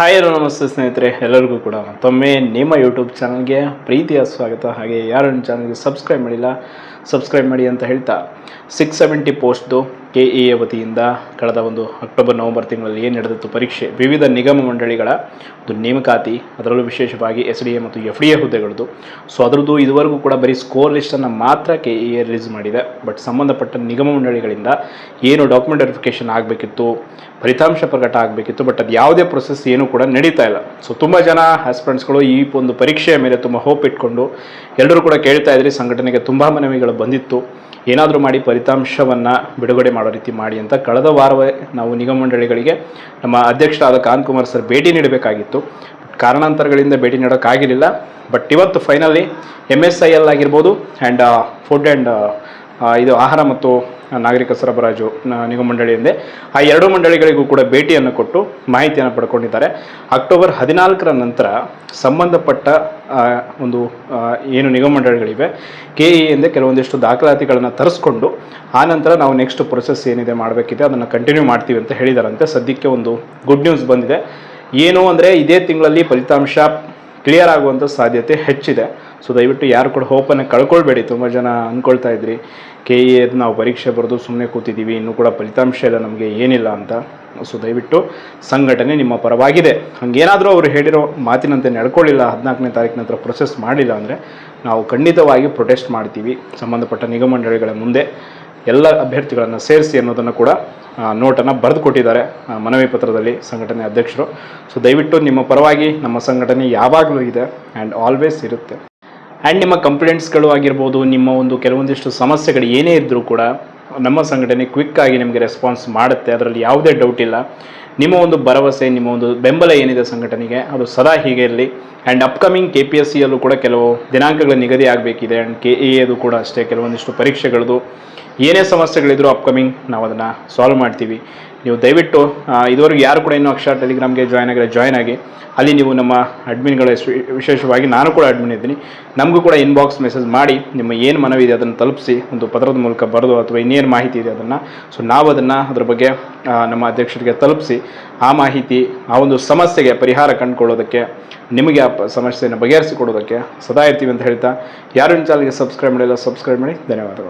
Hi hello ನಮಸ್ತೆ ಸ್ನೇಹಿತರೆ. ಎಲ್ಲರಿಗೂ ಕೂಡ ಮತ್ತೊಮ್ಮೆ ನಿಮ್ಮ ಯೂಟ್ಯೂಬ್ ಚಾನಲ್ಗೆ ಪ್ರೀತಿಯ ಸ್ವಾಗತ. ಹಾಗೆ ಯಾರು ನನ್ನ ಚಾನಲ್ಗೆ ಸಬ್ಸ್ಕ್ರೈಬ್ ಮಾಡಿಲ್ಲ ಸಬ್ಸ್ಕ್ರೈಬ್ ಮಾಡಿ ಅಂತ ಹೇಳ್ತಾ ಸಿಕ್ಸ್ ಸೆವೆಂಟಿ ಪೋಸ್ಟ್ದು ಕೆ ಇ ಎ ವತಿಯಿಂದ ಕಳೆದ ಒಂದು ಅಕ್ಟೋಬರ್ ನವಂಬರ್ ತಿಂಗಳಲ್ಲಿ ಏನು ನಡೆದಿತ್ತು ಪರೀಕ್ಷೆ? ವಿವಿಧ ನಿಗಮ ಮಂಡಳಿಗಳ ಒಂದು ನೇಮಕಾತಿ, ಅದರಲ್ಲೂ ವಿಶೇಷವಾಗಿ ಎಸ್ ಡಿ ಎ ಮತ್ತು ಎಫ್ ಡಿ ಎ ಹುದ್ದೆಗಳದ್ದು. ಸೊ ಅದರದ್ದು ಇದುವರೆಗೂ ಕೂಡ ಬರೀ ಸ್ಕೋರ್ ಲಿಸ್ಟನ್ನು ಮಾತ್ರ ಕೆ ಇ ಎ ರಿಲೀಸ್ ಮಾಡಿದೆ. ಬಟ್ ಸಂಬಂಧಪಟ್ಟ ನಿಗಮ ಮಂಡಳಿಗಳಿಂದ ಏನು ಡಾಕ್ಯುಮೆಂಟ್ ವೆರಿಫಿಕೇಷನ್ ಆಗಬೇಕಿತ್ತು, ಫಲಿತಾಂಶ ಪ್ರಕಟ ಆಗಬೇಕಿತ್ತು ಬಟ್ ಅದು ಯಾವುದೇ ಪ್ರೊಸೆಸ್ ಏನೂ ಕೂಡ ನಡೀತಾ ಇಲ್ಲ. ಸೊ ತುಂಬ ಜನ ಆಸ್ಪಿರೆಂಟ್ಸ್ಗಳು ಈ ಒಂದು ಪರೀಕ್ಷೆಯ ಮೇಲೆ ತುಂಬ ಹೋಪ್ ಇಟ್ಕೊಂಡು ಎಲ್ಲರೂ ಕೂಡ ಕೇಳ್ತಾ ಇದ್ರಿ, ಸಂಘಟನೆಗೆ ತುಂಬ ಮನವಿಗಳು. ಬಂದಿತ್ತು. ಏನಾದರೂ ಮಾಡಿ ಫಲಿತಾಂಶವನ್ನು ಬಿಡುಗಡೆ ಮಾಡೋ ರೀತಿ ಮಾಡಿ ಅಂತ ಕಳೆದ ವಾರವೇ ನಾವು ನಿಗಮ ಮಂಡಳಿಗಳಿಗೆ ನಮ್ಮ ಅಧ್ಯಕ್ಷರಾದ ಕಾಂತ್ ಕುಮಾರ್ ಸರ್ ಭೇಟಿ ನೀಡಬೇಕಾಗಿತ್ತು. ಕಾರಣಾಂತರಗಳಿಂದ ಭೇಟಿ ನೀಡೋಕ್ಕಾಗಿರಲಿಲ್ಲ. ಬಟ್ ಇವತ್ತು finally M S I L ಆಗಿರ್ಬೋದು ಆ್ಯಂಡ್ ಫುಡ್ ಆ್ಯಂಡ್ ಇದು ಆಹಾರ ಮತ್ತು ನಾಗರಿಕ ಸರಬರಾಜು ನಿಗಮ ಎಂದೇ ಆ ಎರಡು ಮಂಡಳಿಗಳಿಗೂ ಕೂಡ ಭೇಟಿಯನ್ನು ಕೊಟ್ಟು ಮಾಹಿತಿಯನ್ನು ಪಡ್ಕೊಂಡಿದ್ದಾರೆ. ಅಕ್ಟೋಬರ್ ಹದಿನಾಲ್ಕರ ನಂತರ ಸಂಬಂಧಪಟ್ಟ ಒಂದು ಏನು ನಿಗಮ ಮಂಡಳಿಗಳಿವೆ ಕೆ ಇ ಎಂದೇ ಕೆಲವೊಂದಿಷ್ಟು ದಾಖಲಾತಿಗಳನ್ನು ತರಿಸ್ಕೊಂಡು, ಆ ನಂತರ ನಾವು ನೆಕ್ಸ್ಟ್ ಪ್ರೊಸೆಸ್ ಏನಿದೆ ಮಾಡಬೇಕಿದೆ, ಅದನ್ನು ಕಂಟಿನ್ಯೂ ಮಾಡ್ತೀವಿ ಅಂತ ಹೇಳಿದಾರಂತೆ. ಸದ್ಯಕ್ಕೆ ಒಂದು ಗುಡ್ ನ್ಯೂಸ್ ಬಂದಿದೆ. ಏನು ಅಂದರೆ ಇದೇ ತಿಂಗಳಲ್ಲಿ ಫಲಿತಾಂಶ ಕ್ಲಿಯರ್ ಆಗುವಂಥ ಸಾಧ್ಯತೆ ಹೆಚ್ಚಿದೆ. ಸೊ ದಯವಿಟ್ಟು ಯಾರು ಕೂಡ ಹೋಪನ್ನು ಕಳ್ಕೊಳ್ಬೇಡಿ. ತುಂಬ ಜನ ಅಂದ್ಕೊಳ್ತಾ ಇದ್ರಿ. ಕೆ ಇ ಎದು ನಾವು ಪರೀಕ್ಷೆ ಬರೆದು ಸುಮ್ಮನೆ ಕೂತಿದ್ದೀವಿ. ಇನ್ನೂ ಕೂಡ ಫಲಿತಾಂಶ ಇಲ್ಲ, ನಮಗೆ ಏನಿಲ್ಲ ಅಂತ. ಸೊ ದಯವಿಟ್ಟು ಸಂಘಟನೆ ನಿಮ್ಮ ಪರವಾಗಿದೆ. ಹಾಗೇನಾದರೂ ಅವರು ಹೇಳಿರೋ ಮಾತಿನಂತೆ ನಡ್ಕೊಳ್ಳಿಲ್ಲ. ಹದಿನಾಲ್ಕನೇ ತಾರೀಕಿನ ನಂತರ ಪ್ರೊಸೆಸ್ ಮಾಡಿಲ್ಲ ಅಂದರೆ ನಾವು ಖಂಡಿತವಾಗಿ ಪ್ರೊಟೆಸ್ಟ್ ಮಾಡ್ತೀವಿ. ಸಂಬಂಧಪಟ್ಟ ನಿಗಮ ಮಂಡಳಿಗಳ ಮುಂದೆ. ಎಲ್ಲ ಅಭ್ಯರ್ಥಿಗಳನ್ನು ಸೇರಿಸಿ ಅನ್ನೋದನ್ನು ಕೂಡ ನೋಟನ್ನು ಬರೆದು ಕೊಟ್ಟಿದ್ದಾರೆ ಮನವಿ ಪತ್ರದಲ್ಲಿ ಸಂಘಟನೆ ಅಧ್ಯಕ್ಷರು. ಸೊ ದಯವಿಟ್ಟು ನಿಮ್ಮ ಪರವಾಗಿ ನಮ್ಮ ಸಂಘಟನೆ ಯಾವಾಗಲೂ ಇದೆ ಆ್ಯಂಡ್ ಆಲ್ವೇಸ್ ಇರುತ್ತೆ. ಆ್ಯಂಡ್ ನಿಮ್ಮ ಕಂಪ್ಲೇಂಟ್ಸ್ಗಳು ಆಗಿರ್ಬೋದು, ನಿಮ್ಮ ಒಂದು ಕೆಲವೊಂದಿಷ್ಟು ಸಮಸ್ಯೆಗಳು ಏನೇ ಇದ್ದರೂ ಕೂಡ, ನಮ್ಮ ಸಂಘಟನೆ ಕ್ವಿಕ್ ಆಗಿ ನಿಮಗೆ ರೆಸ್ಪಾನ್ಸ್ ಮಾಡುತ್ತೆ. ಅದರಲ್ಲಿ ಯಾವುದೇ ಡೌಟ್ ಇಲ್ಲ. ನಿಮ್ಮ ಒಂದು ಭರವಸೆ, ನಿಮ್ಮ ಒಂದು ಬೆಂಬಲ ಏನಿದೆ ಸಂಘಟನೆಗೆ, ಅದು ಸದಾ ಹೀಗೆ ಇರಲಿ. And upcoming K P S ಸಿಯಲ್ಲೂ ಕೂಡ ಕೆಲವು ದಿನಾಂಕಗಳ ನಿಗದಿ ಆಗಬೇಕಿದೆ. ಆ್ಯಂಡ್ ಕೆ ಎ ಅದು ಕೂಡ ಅಷ್ಟೇ ಕೆಲವೊಂದಿಷ್ಟು ಪರೀಕ್ಷೆಗಳದ್ದು ಏನೇ ಸಮಸ್ಯೆಗಳಿದ್ರು ಅಪ್ಕಮಿಂಗ್ ನಾವು ಅದನ್ನು ಸಾಲ್ವ್ ಮಾಡ್ತೀವಿ. ನೀವು ದಯವಿಟ್ಟು ಇದುವರೆಗೂ ಯಾರು ಕೂಡ ಇನ್ನೂ ಅಕ್ಷರ ಟೆಲಿಗ್ರಾಮ್ಗೆ ಜಾಯ್ನ್ ಆಗಿರೋ ಜಾಯ್ನ್ ಆಗಿ, ಅಲ್ಲಿ ನೀವು ನಮ್ಮ ಅಡ್ಮಿನ್ಗಳ ವಿಶೇಷವಾಗಿ ನಾನು ಕೂಡ ಅಡ್ಮಿನ್ ಇದ್ದೀನಿ. ನಮಗೂ ಕೂಡ ಇನ್ಬಾಕ್ಸ್ ಮೆಸೇಜ್ ಮಾಡಿ, ನಿಮ್ಮ ಏನು ಮನವಿ ಇದೆ ಅದನ್ನು ತಲುಪಿಸಿ, ಒಂದು ಪತ್ರದ ಮೂಲಕ ಬರೆದು ಅಥವಾ ಇನ್ನೇನು ಮಾಹಿತಿ ಇದೆ ಅದನ್ನು. ಸೊ ನಾವು ಅದನ್ನು ಅದ್ರ ಬಗ್ಗೆ ನಮ್ಮ ಅಧ್ಯಕ್ಷರಿಗೆ ತಲುಪಿಸಿ, ಆ ಮಾಹಿತಿ, ಆ ಒಂದು ಸಮಸ್ಯೆಗೆ ಪರಿಹಾರ ಕಂಡುಕೊಳ್ಳೋದಕ್ಕೆ, ನಿಮಗೆ ಆ ಸಮಸ್ಯೆಯನ್ನು ಬಗೆಹರಿಸಿಕೊಡೋದಕ್ಕೆ ಸದಾ ಇರ್ತೀವಿ ಅಂತ ಹೇಳ್ತಾ, ಯಾರು ಚಾನಲ್ಗೆ ಸಬ್ಸ್ಕ್ರೈಬ್ ಮಾಡಿಲ್ಲ ಸಬ್ಸ್ಕ್ರೈಬ್ ಮಾಡಿ, ಧನ್ಯವಾದಗಳು.